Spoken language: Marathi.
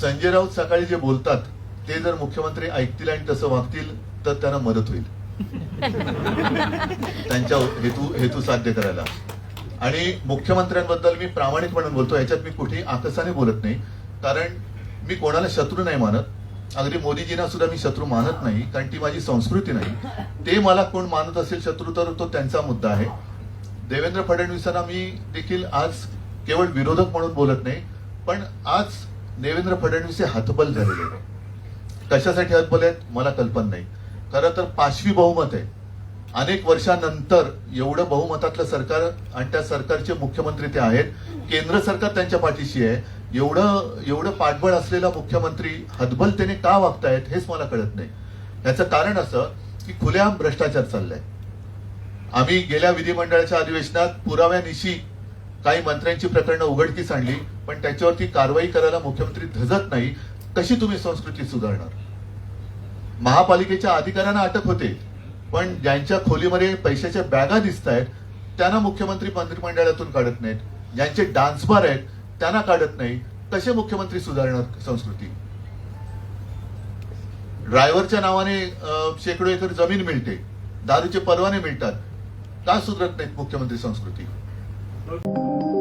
संजय राऊत सकाळी जे बोलतात ते जर मुख्यमंत्री ऐकतील आणि तसं वागतील तर त्यांना मदत होईल. त्यांच्या हेतू हेतू साध्य करायला. आणि मुख्यमंत्र्यांबद्दल मी प्रामाणिकपणे बोलतो याच्यात मी कुठेही आकसाने बोलत नाही. कारण मी कोणाला शत्रू नाही मानत. अगदी मोदीजींना सुद्धा मी शत्रू मानत नाही कारण ती माझी संस्कृती नाही. ते मला कोण मानत असेल शत्रू तर तो त्यांचा मुद्दा आहे. देवेंद्र फडणवीसांना मी देखील आज केवळ विरोधक म्हणून बोलत नाही पण आज देवेंद्र फडणवीस हे हतबल झालेले आहेत. कशासाठी हतबल आहेत? मला कल्पना नाही. खरं तर पाचवी बहुमत आहे. अनेक वर्षानंतर एवढं बहुमतातलं सरकार आणि त्या सरकारचे मुख्यमंत्री ते आहेत. केंद्र सरकार त्यांच्या पाठीशी आहे. एवढं एवढं पाठबळ असलेला मुख्यमंत्री हतबलतेने का वागतायत हेच मला कळत नाही. याचं कारण असं की खुलेआम भ्रष्टाचार चाललाय. आम्ही गेल्या विधिमंडळाच्या अधिवेशनात पुराव्यानिशी काही मंत्र्यांची प्रकरणं उघडकीस आणली पण त्याच्यावरती कारवाई करायला मुख्यमंत्री धजत नाही कशी तुम्ही संस्कृती सुधारणार? महापालिकेच्या अधिकाऱ्यांना अटक होते पण ज्यांच्या खोलीमध्ये पैशाच्या बॅगा दिसत आहेत त्यांना मुख्यमंत्री मंत्रिमंडळातून काढत नाहीत. ज्यांचे डान्स बार आहेत त्यांना काढत नाही. कसे मुख्यमंत्री सुधारणार संस्कृती? ड्रायव्हरच्या नावाने शेकडो एकर जमीन मिळते. दारूचे परवाने मिळतात. का सुधरत नाहीत मुख्यमंत्री संस्कृती? Okay.